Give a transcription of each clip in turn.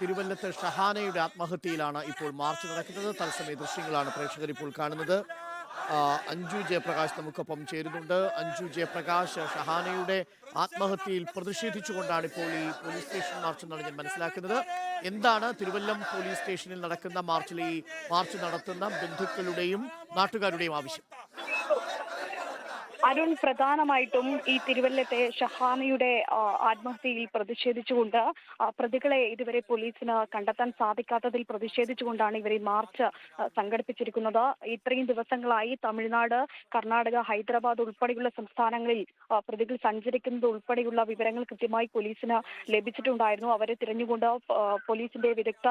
തിരുവല്ലത്ത് ഷഹാനയുടെ ആത്മഹത്യയിലാണ് ഇപ്പോൾ മാർച്ച് നടക്കുന്നത്. തത്സമയ ദൃശ്യങ്ങളാണ് പ്രേക്ഷകർ ഇപ്പോൾ കാണുന്നത്. അഞ്ജു ജയപ്രകാശ് നമുക്കൊപ്പം ചേരുന്നുണ്ട്. അഞ്ജു ജയപ്രകാശ് ഷഹാനയുടെ ആത്മഹത്യയിൽ പ്രതിഷേധിച്ചുകൊണ്ടാണ് ഇപ്പോൾ ഈ പോലീസ് സ്റ്റേഷൻ മാർച്ച് എന്നാണ് ഞാൻ മനസ്സിലാക്കുന്നത്. എന്താണ് തിരുവല്ലം പോലീസ് സ്റ്റേഷനിൽ നടക്കുന്ന മാർച്ചിൽ ഈ മാർച്ച് നടത്തുന്ന ബന്ധുക്കളുടെയും നാട്ടുകാരുടെയും ആവശ്യം? അരുൺ പ്രധാനമായിട്ടും ഈ തിരുവല്ലത്തെ ഷഹാനയുടെ ആത്മഹത്യയിൽ പ്രതിഷേധിച്ചുകൊണ്ട് പ്രതികളെ ഇതുവരെ പോലീസിന് കണ്ടെത്താൻ സാധിക്കാത്തതിൽ പ്രതിഷേധിച്ചുകൊണ്ടാണ് ഇവർ ഈ മാർച്ച് സംഘടിപ്പിച്ചിരിക്കുന്നത്. ഇത്രയും ദിവസങ്ങളായി തമിഴ്നാട് കർണാടക ഹൈദരാബാദ് ഉൾപ്പെടെയുള്ള സംസ്ഥാനങ്ങളിൽ പ്രതികൾ സഞ്ചരിക്കുന്നത് ഉൾപ്പെടെയുള്ള വിവരങ്ങൾ കൃത്യമായി പോലീസിന് ലഭിച്ചിട്ടുണ്ടായിരുന്നു. അവരെ തിരഞ്ഞുകൊണ്ട് പോലീസിന്റെ വിദഗ്ധ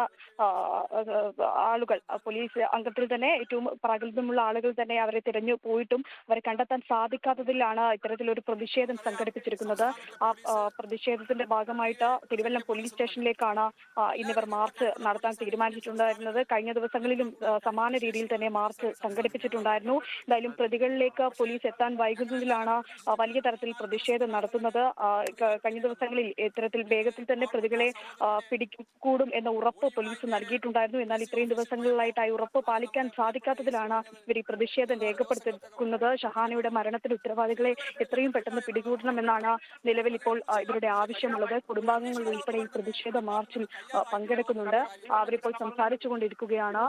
ആളുകൾ പോലീസ് അംഗത്തിൽ തന്നെ ഏറ്റവും പ്രഗത്ഭമുള്ള ആളുകൾ തന്നെ അവരെ തിരഞ്ഞു പോയിട്ടും അവരെ കണ്ടെത്താൻ സാധിക്കാത്തതിലാണ് ഇത്തരത്തിലൊരു പ്രതിഷേധം സംഘടിപ്പിച്ചിരിക്കുന്നത്. ആ പ്രതിഷേധത്തിന്റെ ഭാഗമായിട്ട് തിരുവല്ലം പോലീസ് സ്റ്റേഷനിലേക്കാണ് ഇന്നിവർ മാർച്ച് നടത്താൻ തീരുമാനിച്ചിട്ടുണ്ടായിരുന്നത്. കഴിഞ്ഞ ദിവസങ്ങളിലും സമാന രീതിയിൽ തന്നെ മാർച്ച് സംഘടിപ്പിച്ചിട്ടുണ്ടായിരുന്നു. എന്തായാലും പ്രതികളിലേക്ക് പോലീസ് എത്താൻ വൈകുന്നതിലാണ് വലിയ തരത്തിൽ പ്രതിഷേധം നടത്തുന്നത്. കഴിഞ്ഞ ദിവസങ്ങളിൽ ഇത്തരത്തിൽ വേഗത്തിൽ തന്നെ പ്രതികളെ പിടികൂടും എന്ന ഉറപ്പ് പോലീസ് നൽകിയിട്ടുണ്ടായിരുന്നു. എന്നാൽ ഇത്രയും ദിവസങ്ങളിലായിട്ട് ആ ഉറപ്പ് പാലിക്കാൻ സാധിക്കാത്തതിലാണ് ഇവർ ഈ പ്രതിഷേധം രേഖപ്പെടുത്തിയിരിക്കുന്നത്. ഷഹാനയുടെ മരണത്തിന് ഉത്തരവാദികളെ എത്രയും പെട്ടെന്ന് പിടികൂടണമെന്നാണ് നിലവിൽ ഇപ്പോൾ ഇവരുടെ ആവശ്യമുള്ളത്. കുടുംബാംഗങ്ങൾ ഉൾപ്പെടെ ഈ പ്രതിഷേധ മാർച്ചിൽ പങ്കെടുക്കുന്നുണ്ട്. അവരിപ്പോൾ സംസാരിച്ചുകൊണ്ടിരിക്കുകയാണ്. കൊണ്ടിരിക്കുകയാണ്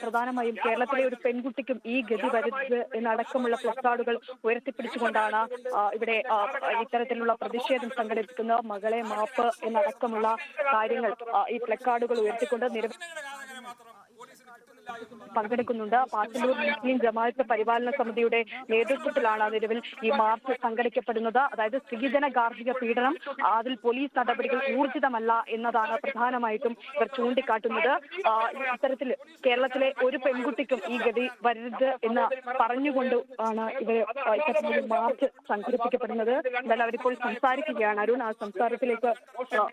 പ്രധാനമായും കേരളത്തിലെ ഒരു പെൺകുട്ടിക്കും ഈ ഗതി വരുന്നത് എന്നടക്കമുള്ള പ്ലക്കാർഡുകൾ ഉയർത്തിപ്പിടിച്ചുകൊണ്ടാണ് ഇവിടെ ഇത്തരത്തിലുള്ള പ്രതിഷേധം സംഘടിപ്പിക്കുന്നത്. മകളെ മാപ്പ് എന്നടക്കമുള്ള കാര്യങ്ങൾ ഈ പ്ലക്കാർഡുകൾ ഉയർത്തിക്കൊണ്ട് നിരവധി പങ്കെടുക്കുന്നുണ്ട്. പാച്ചല്ലൂർ മുസ്ലിം ജമാഅത്ത് പരിപാലന സമിതിയുടെ നേതൃത്വത്തിലാണ് നിലവിൽ ഈ മാർച്ച് സംഘടിക്കപ്പെടുന്നത്. അതായത് സ്ത്രീധന ഗാർഹിക പീഡനം അതിൽ പോലീസ് നടപടികൾ ഊർജിതമല്ല എന്നതാണ് പ്രധാനമായിട്ടും ഇവർ ചൂണ്ടിക്കാട്ടുന്നത്. ഇത്തരത്തിൽ കേരളത്തിലെ ഒരു പെൺകുട്ടിക്കും ഈ ഗതി വരരുത് എന്ന് പറഞ്ഞുകൊണ്ട് ആണ് ഇവർ ഇത്തരത്തിലൊരു മാർച്ച് സംഘടിപ്പിക്കപ്പെടുന്നത്. എന്നാൽ അവരിപ്പോൾ സംസാരിക്കുകയാണ്. അരുൺ ആ സംസാരത്തിലേക്ക്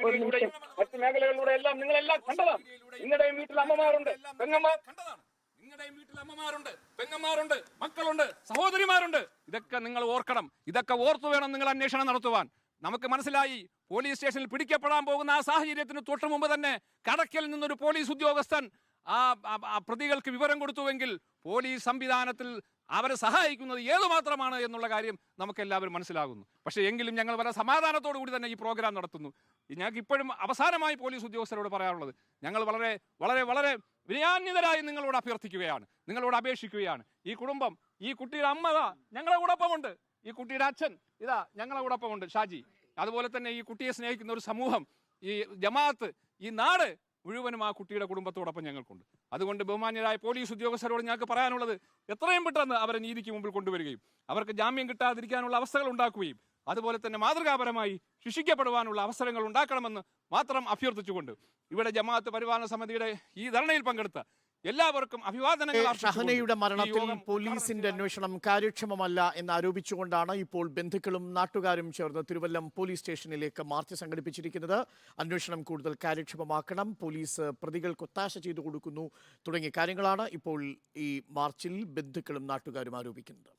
ഒരു നിമിഷം. മറ്റു മേഖലകളിലൂടെ എല്ലാം നിങ്ങളെല്ലാം കണ്ടതാണ്. നിങ്ങളുടെയും വീട്ടിൽ അമ്മമാരുണ്ട് പെങ്ങന്മാർ കണ്ടതാണ് നിങ്ങളുടെയും വീട്ടിൽ അമ്മമാരുണ്ട് പെങ്ങന്മാരുണ്ട് മക്കളുണ്ട് സഹോദരിമാരുണ്ട്. ഇതൊക്കെ നിങ്ങൾ ഓർക്കണം. ഇതൊക്കെ ഓർത്തു വേണം നിങ്ങൾ അന്വേഷണം നടത്തുവാൻ. നമുക്ക് മനസ്സിലായി പോലീസ് സ്റ്റേഷനിൽ പിടിക്കപ്പെടാൻ പോകുന്ന ആ സാഹചര്യത്തിന് തൊട്ടു മുമ്പ് തന്നെ കടക്കൽ നിന്നൊരു പോലീസ് ഉദ്യോഗസ്ഥൻ ആ പ്രതികൾക്ക് വിവരം കൊടുത്തുവെങ്കിൽ പോലീസ് സംവിധാനത്തിൽ അവരെ സഹായിക്കുന്നത് ഏതുമാത്രമാണ് എന്നുള്ള കാര്യം നമുക്ക് എല്ലാവരും മനസ്സിലാകുന്നു. പക്ഷേ എങ്കിലും ഞങ്ങൾ വളരെ സമാധാനത്തോടു കൂടി തന്നെ ഈ പ്രോഗ്രാം നടത്തുന്നു. ഞങ്ങൾക്ക് ഇപ്പോഴും അവസാനമായി പോലീസ് ഉദ്യോഗസ്ഥരോട് പറയാറുള്ളത് ഞങ്ങൾ വളരെ വളരെ വളരെ വിനയാന്വിതരായി നിങ്ങളോട് അഭ്യർത്ഥിക്കുകയാണ്. നിങ്ങളോട് അപേക്ഷിക്കുകയാണ്. ഈ കുടുംബം ഈ കുട്ടിയുടെ അമ്മ ഇതാ ഞങ്ങളെ കൂടൊപ്പമുണ്ട് ഈ കുട്ടിയുടെ അച്ഛൻ ഇതാ ഞങ്ങളെ കൂടൊപ്പമുണ്ട് ഷാജി. അതുപോലെ തന്നെ ഈ കുട്ടിയെ സ്നേഹിക്കുന്ന ഒരു സമൂഹം ഈ ജമാഅത്ത് ഈ നാട് മുഴുവനും ആ കുട്ടിയുടെ കുടുംബത്തോടൊപ്പം ഞങ്ങൾക്കുണ്ട്. അതുകൊണ്ട് ബഹുമാന്യരായ പോലീസ് ഉദ്യോഗസ്ഥരോട് ഞങ്ങൾക്ക് പറയാനുള്ളത് എത്രയും പെട്ടെന്ന് അവരെ നീതിക്ക് മുമ്പിൽ കൊണ്ടുവരികയും അവർക്ക് ജാമ്യം കിട്ടാതിരിക്കാനുള്ള അവസ്ഥകൾ ഉണ്ടാക്കുകയും അതുപോലെ തന്നെ മാതൃകാപരമായി ശിക്ഷിക്കപ്പെടുവാനുള്ള അവസരങ്ങൾ ഉണ്ടാക്കണമെന്ന് മാത്രം അഭ്യർത്ഥിച്ചുകൊണ്ട് ഇവിടെ ജമാഅത്ത് പരിപാലന സമിതിയുടെ ഈ ധർണയിൽ പങ്കെടുത്ത എല്ലാവർക്കും അഭിവാദനങ്ങൾ ഷഹനയുടെ മരണത്തിൽ പോലീസിന്റെ അന്വേഷണം കാര്യക്ഷമമല്ല എന്ന് ആരോപിച്ചുകൊണ്ടാണ് ഇപ്പോൾ ബന്ധുക്കളും നാട്ടുകാരും ചേർന്ന് തിരുവല്ലം പോലീസ് സ്റ്റേഷനിലേക്ക് മാർച്ച് സംഘടിപ്പിച്ചിരിക്കുന്നത്. അന്വേഷണം കൂടുതൽ കാര്യക്ഷമമാക്കണം. പോലീസ് പ്രതികൾക്ക് ഒത്താശ ചെയ്തു കൊടുക്കുന്നു. തുടങ്ങിയ കാര്യങ്ങളാണ് ഇപ്പോൾ ഈ മാർച്ചിൽ ബന്ധുക്കളും നാട്ടുകാരും ആരോപിക്കുന്നത്.